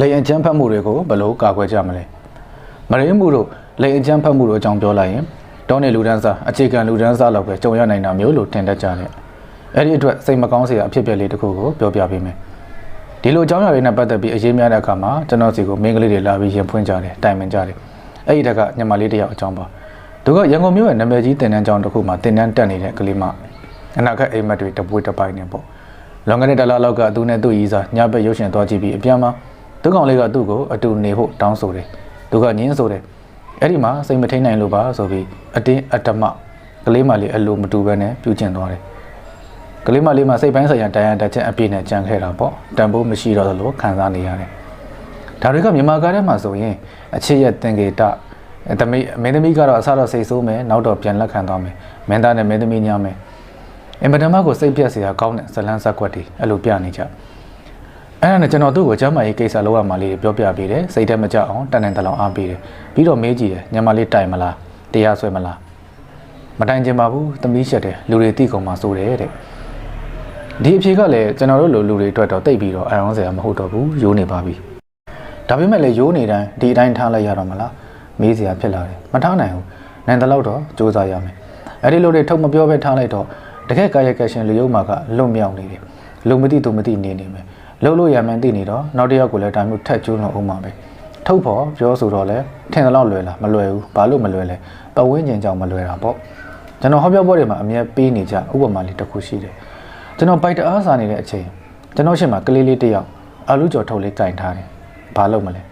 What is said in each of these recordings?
လေရင်ချမ်းဖတ်မှုတွေကိုဘယ်လိုကာကွယ်ကြမလဲမရင်းမှုတို့လေရင်ချမ်းဖတ်မှုတို့အကြောင်းပြောလိုက်ရင်တောနေလူဒန်းစားအခြေခံလူဒန်းစားလောက်ပဲကြုံရနိုင်တာမျိုးလို့ထင်တတ်ကြတယ်အဲ့ဒီအတွက်စိတ်မကောင်းစရာအဖြစ်အပျက်လေးတစ်ခုကိုပြောပြပေးမယ်ဒီလိုအကြောင်းအရာတွေနဲ့ပတ်သက်ပြီးအရေးများတဲ့အခါမှာကျွန်တော်စီကိုမင်းကလေးတွေလာပြီးရင်ဖွင့်ကြတယ်တိုင်ပင်ကြတယ်အဲ့ဒီတက်ကညမလေးတစ်ယောက်အကြောင်းပါသူကရန်ကုန်မြို့ရဲ့နာမည်ကြီးတင်တန်းကျောင်းတစ်ခုမှာတင်တန်းတက်နေတဲ့ကလေးမအနာဂတ်အိမ်မက်တွေတပွေးတစ်ပိုင်းနေပေါ့လွန်ခဲ့တဲ့တစ်လလောက်ကသူနဲ့သူ့ရီးစားညဘက်ရုပ်ရှင်သွားကြည့်ပြီးအပြန်မှာ သူကောင်လေးကသူ့ကိုအတူနေဖို့တောင်းဆိုတယ်သူကညင်းဆိုတယ်အဲ့ဒီမှာစိတ်မထိန်နိုင်လို့ပါဆိုပြီးအတင်းအတ္တမကလေးမလေးအလိုမတူဘဲနဲ့ပြုကျင့်သွားတယ်ကလေးမလေးမှာစိတ်ပိုင်းဆိုင်ရာတရားတက်ချက်အပြည့်နဲ့ကြံခဲ့တာပေါ့တန်ဖိုးမရှိတော့သလိုခံစားနေရတယ်ဒါတွေကမြန်မာကားထဲမှာဆိုရင်အခြေရသင်္ကေတတမိမင်းသမီးကတော့အစားတော့စိတ်ဆိုးမယ်နောက်တော့ပြန်လက်ခံသွားမယ်မင်းသားနဲ့မင်းသမီးညမယ်အင်မတန်မှကိုစိတ်ပြက်စရာကောင်းတဲ့ဇလန်းဇက်ကွက်တွေအဲ့လိုပြနေကြ အဲ့ဒါနဲ့ကျွန်တော်သူ့ကိုကျမ်းမာရေးကိစ္စလောက်ရမှလေးပြောပြပေးတယ်စိတ်ထဲမကြအောင်တန်တန်တလောင်အားပေးတယ်ပြီးတော့မေးကြည့်တယ်ညမလေးတိုင်မလားတရားဆွဲမလားမတိုင်ချင်ပါဘူးသမီးချက်တယ်လူတွေတိကုန်မှစိုးတယ်တဲ့ဒီအဖြေကလည်းကျွန်တော်တို့လူလူတွေအတွက်တော့တိတ်ပြီးတော့အရောင်းစရာမဟုတ်တော့ဘူးယိုးနေပါပြီဒါပေမဲ့လည်းယိုးနေတိုင်းဒီအတိုင်းထားလိုက်ရတော့မလားမေးစရာဖြစ်လာတယ်မထားနိုင်ဘူးနိုင်တဲ့လောက်တော့စူးစမ်းရမယ်အဲ့ဒီလိုတွေထုတ်မပြောပဲထားလိုက်တော့တကယ်ကာယကရှင်လူယုံမှာကလွတ်မြောက်နေတယ်လုံမသိသူမသိနေနေမယ် လှုပ်လို့ရမှန်းသိနေတော့နောက်တစ်ယောက်ကိုလည်းဒါမျိုးထက်ကျွန်းတော့အောင်ပါပဲထုတ်ဖို့ပြောဆိုတော့လဲထင်တယ်လို့လွယ်လားမလွယ်ဘူးဘာလို့မလွယ်လဲပဝင်းကျင်ကြောင့်မလွယ်တာပေါ့ကျွန်တော်ဟောပြောပွဲတွေမှာအမြဲပေးနေကြဥပမာလေးတစ်ခုရှိတယ်ကျွန်တော်ပိုက်တအားစားနေတဲ့အချိန်ကျွန်တော်ရှေ့မှာကလေးလေးတစ်ယောက်အလူကျော်ထုတ်လေးကင်ထားတယ်ဘာလို့မလဲ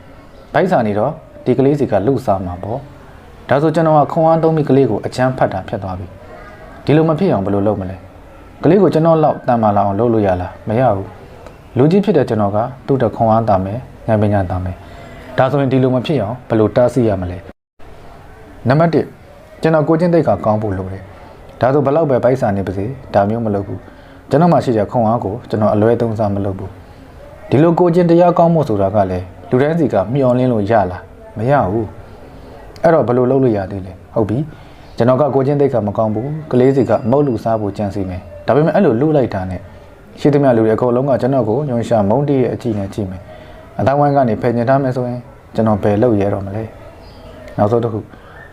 ဘိုက်စားနေတော့ဒီကလေးစီကလှုပ်စားမှာပေါ့ဒါဆိုကျွန်တော်ကခွန်အားသုံးပြီးကလေးကိုအချမ်းဖတ်တာဖြစ်သွားပြီဒီလိုမဖြစ်အောင်ဘယ်လိုလုပ်မလဲကလေးကိုကျွန်တော်လောက်တန်မာလာအောင်လုပ်လို့ရလားမရဘူး လူကြီးဖြစ်တဲ့ကျွန်တော်ကသူ့တခွန်အားတာမယ်ဉာဏ်ပညာတာမယ်ဒါဆိုရင်ဒီလိုမဖြစ်အောင်ဘယ်လိုတားဆီးရမလဲနံပါတ်1ကျွန်တော်ကိုချင်းတိတ်ကကောင်းဖို့လိုတယ်ဒါဆိုဘယ်လောက်ပဲပိုက်ဆံနေပါစေဒါမျိုးမလုပ်ဘူးကျွန်တော်မှရှိတဲ့ခွန်အားကိုကျွန်တော်အလွဲသုံးစားမလုပ်ဘူးဒီလိုကိုချင်းတရားကောင်းဖို့ဆိုတာကလည်းလူတိုင်းစီကမျှော်လင့်လို့ရလားမရဘူးအဲ့တော့ဘယ်လိုလုပ်လို့ရသေးလဲဟုတ်ပြီကျွန်တော်ကကိုချင်းသိက္ခာမကောင်းဘူးကလေးစီကမုတ်လူစားဖို့ကြံစီမယ်ဒါပေမဲ့အဲ့လိုလှုပ်လိုက်တာနဲ့ ရှိသမျှလူတွေအကုန်လုံးကကျွန်တော်ကိုညွန်ရှာမုန်းတီးရဲ့အကြည့်နဲ့ကြည့်မယ်အတိုင်းဝိုင်းကနေဖယ်ကျင်ထားမယ်ဆိုရင်ကျွန်တော်ဘယ်လုပ်ရတော့မလဲနောက်ဆုံးတစ်ခု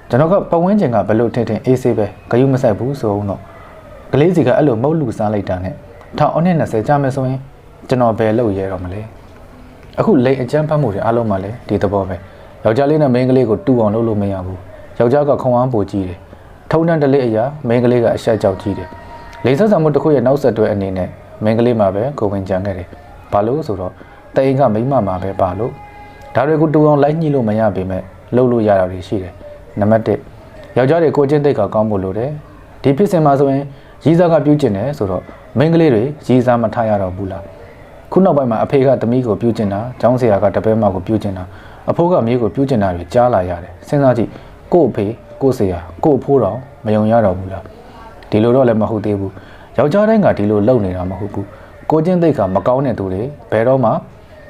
ကျွန်တော်ကပဝင်းကျင်ကဘယ်လိုထင်ထင်အေးဆေးပဲဂယုမဆိုင်ဘူးဆိုတော့ကလေးစီကအဲ့လိုမုတ်လူစားလိုက်တာနဲ့ထောင်အနှစ်20ကြာမယ်ဆိုရင်ကျွန်တော်ဘယ်လုပ်ရတော့မလဲအခုလိန်အကျန်းဖတ်မှုတွေအားလုံးမှလည်းဒီသဘောပဲယောက်ျားလေးနဲ့မိန်းကလေးကိုတူအောင်လုပ်လို့မရဘူးယောက်ျားကခုံအားပိုကြီးတယ်ထုံတန်းတလေးအရာမင်းကလေးကအဆက်ကြောက်ကြီးတယ်။လိန်ဆက်ဆံမှုတစ်ခုရဲ့နောက်ဆက်တွဲအနေနဲ့ မင်းကလေးမှာပဲကိုဝင်ကြံခဲ့တယ်။ဘာလို့ဆိုတော့တအိမ်ကမိမမှာပဲပါလို့ဒါတွေကိုတူအောင်လိုက်ညှိလို့မရပေမဲ့လှုပ်လို့ရတာတွေရှိတယ်။နံပါတ်1ယောက်ျားတွေကိုချင်းတိတ်ကကောင်းဖို့လိုတယ်။ဒီဖြစ်စဉ်မှာဆိုရင်ရီးစားကပြုတ်ကျင်တယ်ဆိုတော့မင်းကလေးတွေရီးစားမထားရတော့ဘူးလား။ခုနောက်ပိုင်းမှာအဖေကသမီးကိုပြုတ်ကျင်တာ၊ကျောင်းဆရာကတပည့်မကိုပြုတ်ကျင်တာအဖိုးကမြေးကိုပြုတ်ကျင်တာတွေကြားလာရတယ်။စဉ်းစားကြည့်ကို့အဖေကို့ဆရာကို့အဖိုးတော်မယုံရတော့ဘူးလားဒီလိုတော့လည်းမဟုတ်သေးဘူး ယောက်ျားတိုင်းကဒီလိုလုပ်နေတာမဟုတ်ဘူးကိုချင်းသိက္ခာမကောင်းတဲ့သူတွေဘယ်တော့မှ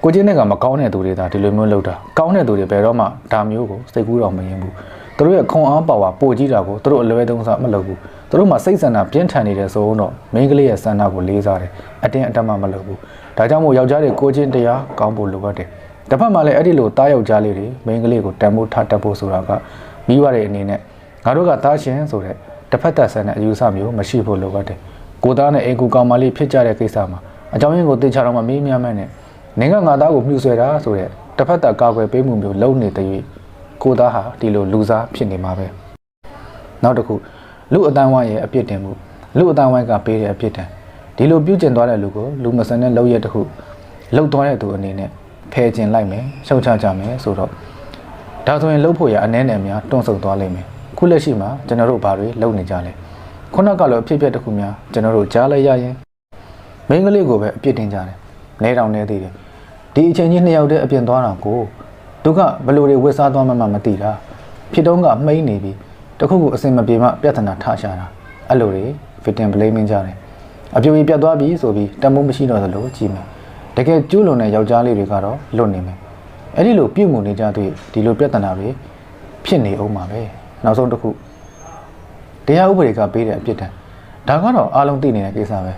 ကိုချင်းသိက္ခာမကောင်းတဲ့သူတွေဒါဒီလိုမျိုးလုပ်တာကောင်းတဲ့သူတွေဘယ်တော့မှဒါမျိုးကိုစိတ်ကူးတော့မရင်ဘူးသူတို့ရဲ့ခွန်အားပါဝါပိုကြီးတာကိုသူတို့အလွဲသုံးစားမလုပ်ဘူးသူတို့မှစိတ်ဆန္ဒပြင်းထန်နေတယ်ဆိုတော့မိန်းကလေးရဲ့ဆန္ဒကိုလေးစားတယ်အတင်းအတတ်မှမလုပ်ဘူးဒါကြောင့်မို့ယောက်ျားတွေကိုချင်းတရားကောင်းဖို့လိုအပ်တယ်တစ်ဖက်မှာလည်းအဲ့ဒီလိုတားယောက်ျားလေးတွေမိန်းကလေးကိုတန်ဖိုးထားတတ်ဖို့ဆိုတာကမိဘတွေအနေနဲ့ငါတို့ကသားရှင်ဆိုတဲ့တစ်ဖက်သက်ဆန်တဲ့အယူဆမျိုးမရှိဖို့လိုအပ်တယ် ကိုသားနဲ့အိမ်ကူကောင်မလေးဖြစ်ကြတဲ့ကိစ္စမှာအကြောင်းရင်းကိုသိချတော့မှမေးမြန်းမှန်းနဲ့နင်ကငါသားကိုမြှူဆွဲတာဆိုတဲ့တစ်ဖက်သက်ကာကွယ်ပေးမှုမျိုးလုံးနေတဲ့၍ကိုသားဟာဒီလိုလူစားဖြစ်နေမှာပဲနောက်တစ်ခုလူအတန်းဝိုင်းရဲ့အပြစ်တင်မှုလူအတန်းဝိုင်းကပေးတဲ့အပြစ်ဒဏ်ဒီလိုပြုကျင်သွားတဲ့လူကိုလူမဆန်တဲ့လောက်ရတစ်ခုလောက်သွားတဲ့သူအနေနဲ့ဖယ်ကျင်လိုက်မယ်ရှုတ်ချကြမယ်ဆိုတော့ဒါဆိုရင်လှုပ်ဖို့ရအနှဲနဲ့များတွန့်ဆုတ်သွားလိမ့်မယ်ခုလက်ရှိမှာကျွန်တော်တို့ဘာတွေလုပ်နေကြလဲ ခုနကလည်းအဖြစ်အပျက်တစ်ခုများကျွန်တော်တို့ကြားလိုက်ရရင်မင်းကလေးကိုပဲအပြစ်တင်ကြတယ်နေတောင်နေသေးတယ်ဒီအချိန်ကြီးနှစ်ယောက်တည်းအပြင်သွားတာကိုသူကဘလို့တွေဝစ်စားသွားမှမှမသိတာဖြစ်တော့ကမှိန်းနေပြီတခုခုအစင်မပြေမှပြဿနာထားရှာတာအဲ့လိုတွေဗီတင်ဘလိမင်းကြတယ်အပြိုကြီးပြတ်သွားပြီဆိုပြီးတမိုးမရှိတော့သလိုကြည့်မယ်တကယ်ကျူးလွန်တဲ့ယောက်ျားလေးတွေကတော့လွတ်နေမယ်အဲ့ဒီလိုပြုတ်မှုနေကြတဲ့ဒီလိုပြဿနာတွေဖြစ်နေအောင်ပါပဲနောက်ဆုံးတစ်ခု တရားဥပဒေကပေးတဲ့အပြစ်ဒဏ်ဒါကတော့အားလုံးသိနေတဲ့ကိစ္စပဲ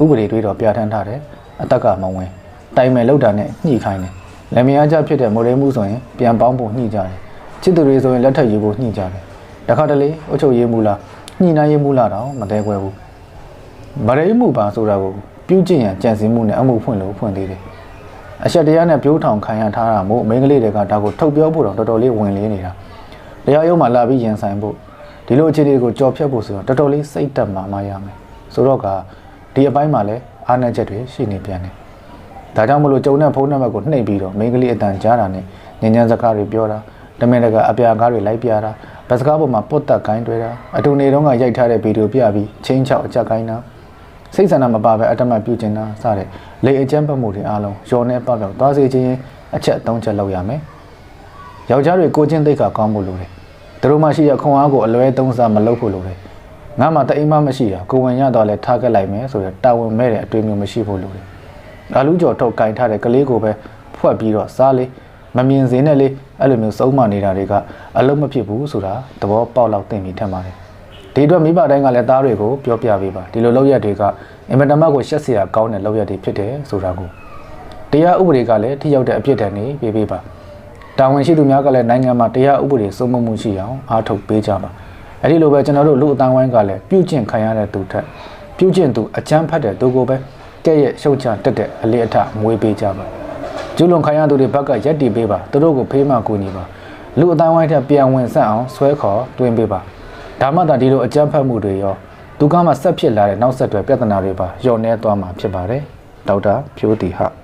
ဥပဒေတွေးတော့ပြဋ္ဌာန်းထားတယ်အတက်ကမဝင်တိုင်မယ်လောက်တာနဲ့ညှိခိုင်းတယ်လက်မယားကြဖြစ်တဲ့မော်ဒယ်မှုဆိုရင်ပြန်ပေါင်းဖို့ညှိကြတယ်ချစ်သူတွေဆိုရင်လက်ထပ်ယူဖို့ညှိကြတယ်တခါတလေအုတ်ချုပ်ရေးမှုလားညှိနှိုင်းရေးမှုလားတော့မတဲခွဲဘူးဗရိမှုပါဆိုတာကိုပြုကျင့်ရန်ကြံစည်မှုနဲ့အမှုဖွင့်လို့ဖွင့်သေးတယ်အရှက်တရားနဲ့ပြိုးထောင်ခံရထားတာမို့မိန်းကလေးတွေကဒါကိုထုတ်ပြောဖို့တော့တော်တော်လေးဝင်လေးနေတာတရားရုံးမှာလာပြီးရင်ဆိုင်ဖို့ ဒီလိုအခြေအနေကိုကြော်ဖြတ်ဖို့ဆိုတော့တော်တော်လေးစိတ်တက်မှမရမယ်ဆိုတော့ကဒီအပိုင်းမှာလည်းအားနည်းချက်တွေရှိနေပြန်တယ်ဒါကြောင့်မလို့ကျုံတဲ့ဖုန်းနံပါတ်ကိုနှိပ်ပြီးတော့မိန်းကလေးအတန်ကြားတာနဲ့ညဉ့်ညံစကားတွေပြောတာတမင်တကာအပြာကားတွေလိုက်ပြတာဗတ်စကားပေါ်မှာပုတ်တက်ကိုင်းတွေ့တာအတူနေတော့ကရိုက်ထားတဲ့ဗီဒီယိုပြပြီးချင်းချောက်အကြက်ကိုင်းတာစိတ်ဆန္ဒမပါပဲအတမတ်ပြုကျင်တာစတဲ့လေအကျန်းပတ်မှုတွေအားလုံးရောနေပောက်တော့သွားစေခြင်းအချက်၃ချက်လောက်ရမယ်ယောက်ျားတွေကိုချင်းသိက္ခာကောင်းဖို့လိုတယ် သူတို့မှရှိရခွန်အားကိုအလွဲသုံးစားမလုပ်ဖို့လိုတယ်ငါမှတအိမ်မမရှိတာကိုဝင်ရတော့လဲထားခဲ့လိုက်မယ်ဆိုတော့တာဝန်မဲ့တဲ့အတွေ့အမျိုးမရှိဖို့လိုတယ်အလူကျော်ထုတ်ကင်ထားတဲ့ကလေးကိုပဲဖွက်ပြီးတော့စားလေးမမြင်စင်းနဲ့လေးအဲ့လိုမျိုးစုံမနေတာတွေကအလုံးမဖြစ်ဘူးဆိုတာသဘောပေါက်လောက်သိပြီထင်ပါတယ်ဒီအတွက်မိဘတိုင်းကလည်းသားတွေကိုပြောပြပေးပါဒီလိုလောက်ရက်တွေကအင်မတန်မှကိုရှက်စရာကောင်းတဲ့လောက်ရက်တွေဖြစ်တယ်ဆိုတာကိုတရားဥပဒေကလည်းထိရောက်တဲ့အပြစ်ဒဏ်တွေပေးပေးပါ တာဝန်ရှိသူများကလည်းနိုင်ငံမှာတရားဥပဒေစိုးမိုးမှုရှိအောင်အားထုတ်ပေးကြပါအဲ့ဒီလိုပဲကျွန်တော်တို့လူအတိုင်းဝိုင်းကလည်းပြုကျင့်ခံရတဲ့သူထက်ပြုကျင့်သူအကျမ်းဖတ်တဲ့သူကိုပဲကဲ့ရဲ့ရှုတ်ချတက်တဲ့အလေးအထမွေးပေးကြပါကျူးလွန်ခံရသူတွေဘက်ကရက်တီပေးပါသူတို့ကိုဖေးမှကူညီပါလူအတိုင်းဝိုင်းထက်ပြန်ဝင်ဆက်အောင်ဆွဲခေါ်တွင်းပေးပါဒါမှသာဒီလိုအကြမ်းဖက်မှုတွေရောဒုက္ခမှဆက်ဖြစ်လာတဲ့နောက်ဆက်တွဲပြဿနာတွေပါညှော်နှဲသွားမှာဖြစ်ပါတယ်ဒေါက်တာဖြိုးတီဟ